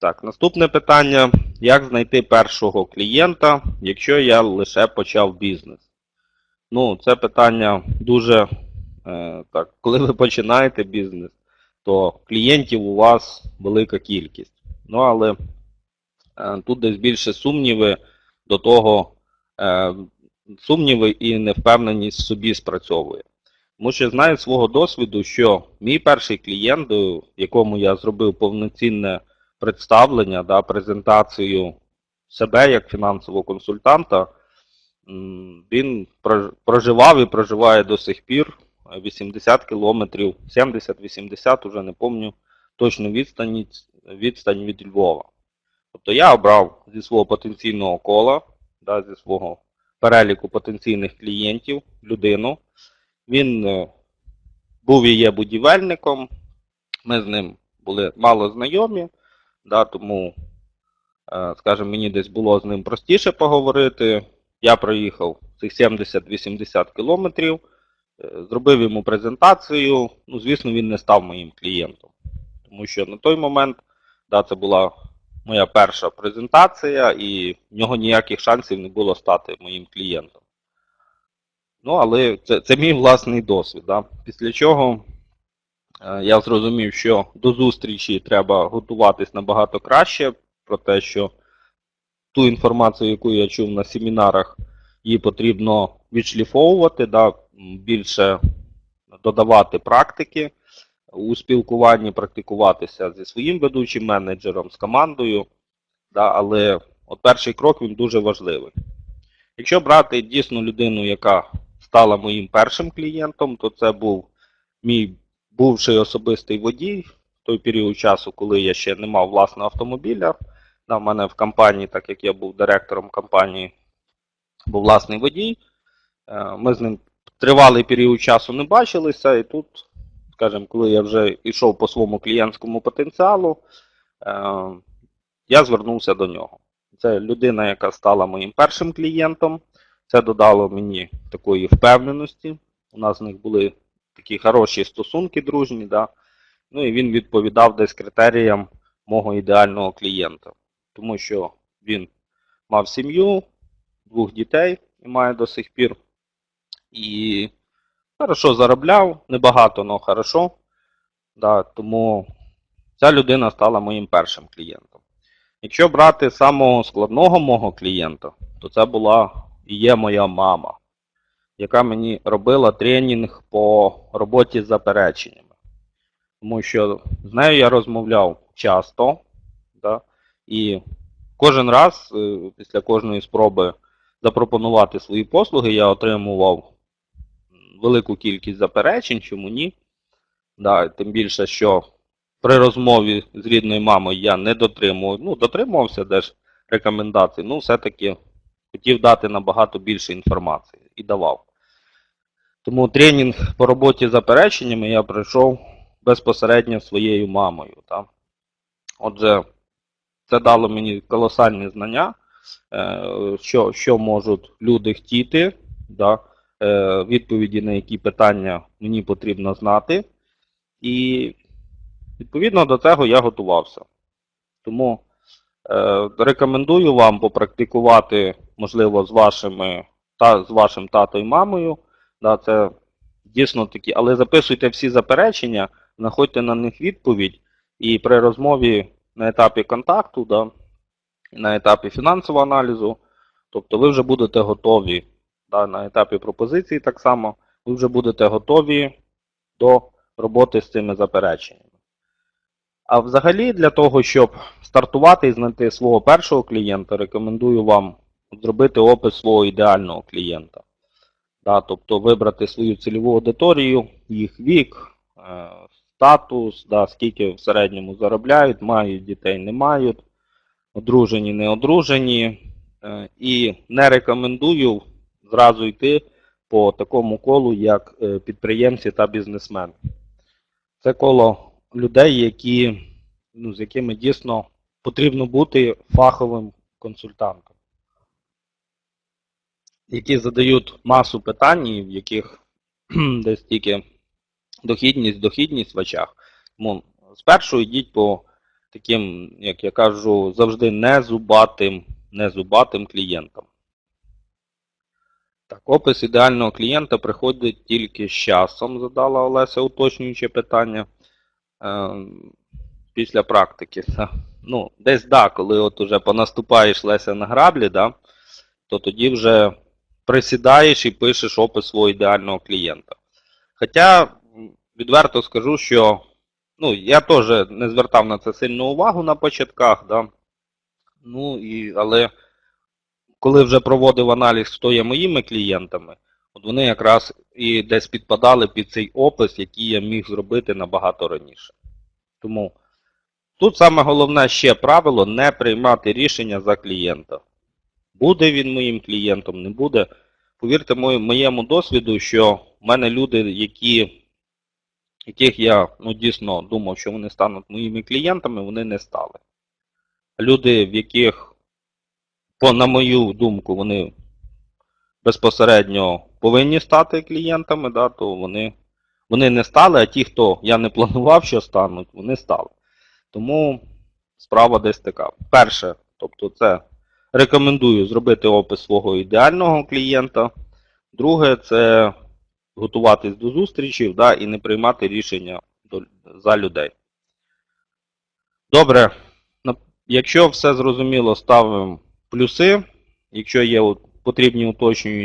Так, наступне питання. Як знайти першого клієнта, якщо я лише почав бізнес? Ну, це питання дуже е, так, коли ви починаєте бізнес, то клієнтів у вас велика кількість. Ну, але е, тут десь більше сумніви до того, е, сумніви і невпевненість в собі спрацьовує. Тому що знаю свого досвіду, що мій перший клієнт, якому я зробив повноцінне представлення, да, презентацію себе як фінансового консультанта, він проживав і проживає до сих пір е, 80 кілометрів, 70-80, уже не пам'ятаю точну відстань, відстань від Львова. Тобто я обрав зі свого потенційного кола, да, зі свого переліку потенційних клієнтів людину. Він е, був і є будівельником, ми з ним були мало знайомі, да, тому, е, скажімо, мені десь було з ним простіше поговорити. Я проїхав цих 70-80 кілометрів, е, зробив йому презентацію. Ну, звісно, він не став моїм клієнтом. Тому що на той момент да, це була моя перша презентація, і в нього ніяких шансів не було стати моїм клієнтом. Ну, але це, це мій власний досвід. Да? Після чого я зрозумів, що до зустрічі треба готуватись набагато краще, про те, що ту інформацію, яку я чув на семінарах, її потрібно відшліфовувати, да, більше додавати практики у спілкуванні, практикуватися зі своїм ведучим менеджером, з командою. Да, але от перший крок він дуже важливий. Якщо брати дійсно людину, яка стала моїм першим клієнтом, то це був мій бувший особистий водій в той період часу, коли я ще не мав власного автомобіля. Да, в мене в компанії, так як я був директором компанії, був власний водій. Е, Ми з ним тривалий період часу не бачилися, і тут, скажімо, коли я вже йшов по своєму клієнтському потенціалу, е, я звернувся до нього. Це людина, яка стала моїм першим клієнтом. Це додало мені такої впевненості. У нас з них були такі хороші стосунки дружні, да? ну і він відповідав десь критеріям мого ідеального клієнта. Тому що він мав сім'ю, двох дітей і має до сих пір. І хорошо заробляв, небагато, але хорошо. Да, тому ця людина стала моїм першим клієнтом. Якщо брати самого складного мого клієнта, то це була і є моя мама, яка мені робила тренінг по роботі з запереченнями. Тому що з нею я розмовляв часто, да, і кожен раз е, після кожної спроби запропонувати свої послуги я отримував велику кількість заперечень, чому ні. Да, тим більше, що при розмові з рідною мамою я не дотримував, ну, дотримувався теж рекомендацій, ну, все-таки хотів дати набагато більше інформації і давав. Тому тренінг по роботі з запереченнями я пройшов безпосередньо своєю мамою. Та. Отже, це дало мені колосальні знання, е, що, що можуть люди хотіти, да, е, відповіді на які питання мені потрібно знати. І відповідно до цього я готувався. Тому е, рекомендую вам попрактикувати, можливо, з вашими та з вашим тато і мамою. Да, це дійсно такі, але записуйте всі заперечення, знаходьте на них відповідь, і при розмові на етапі контакту, да, на етапі фінансового аналізу, тобто ви вже будете готові да, на етапі пропозиції так само, ви вже будете готові до роботи з цими запереченнями. А взагалі, для того, щоб стартувати і знайти свого першого клієнта, рекомендую вам зробити опис свого ідеального клієнта. Да, тобто вибрати свою цільову аудиторію, їх вік, е, статус, да, скільки в середньому заробляють, мають дітей, не мають, одружені, не одружені. Е, І не рекомендую зразу йти по такому колу, як е, підприємці та бізнесмени. Це коло людей, які, ну, з якими дійсно потрібно бути фаховим консультантом, які задають масу питань, в яких десь тільки дохідність, дохідність в очах. Тому спершу йдіть по таким, як я кажу, завжди незубатим, незубатим клієнтом. Так, опис ідеального клієнта приходить тільки з часом, задала Олеся уточнююче питання. Е, після практики. Ну, десь да, коли от уже понаступаєш Леся на граблі, да, то тоді вже присідаєш і пишеш опис свого ідеального клієнта. Хоча, відверто скажу, що ну, я теж не звертав на це сильну увагу на початках, да. Ну, і, але коли вже проводив аналіз, хто є моїми клієнтами, от вони якраз і десь підпадали під цей опис, який я міг зробити набагато раніше. Тому тут саме головне ще правило не приймати рішення за клієнта. Буде він моїм клієнтом, не буде. Повірте моєму досвіду, що в мене люди, які, яких я ну, дійсно думав, що вони стануть моїми клієнтами, вони не стали. Люди, в яких, на мою думку, вони безпосередньо повинні стати клієнтами, да, то вони, вони не стали, а ті, хто я не планував, що стануть, вони стали. Тому справа десь така. Перше, тобто це рекомендую зробити опис свого ідеального клієнта. Друге, це готуватись до зустрічів да, і не приймати рішення за людей. Добре, якщо все зрозуміло, ставимо плюси. Якщо є потрібні уточнюючі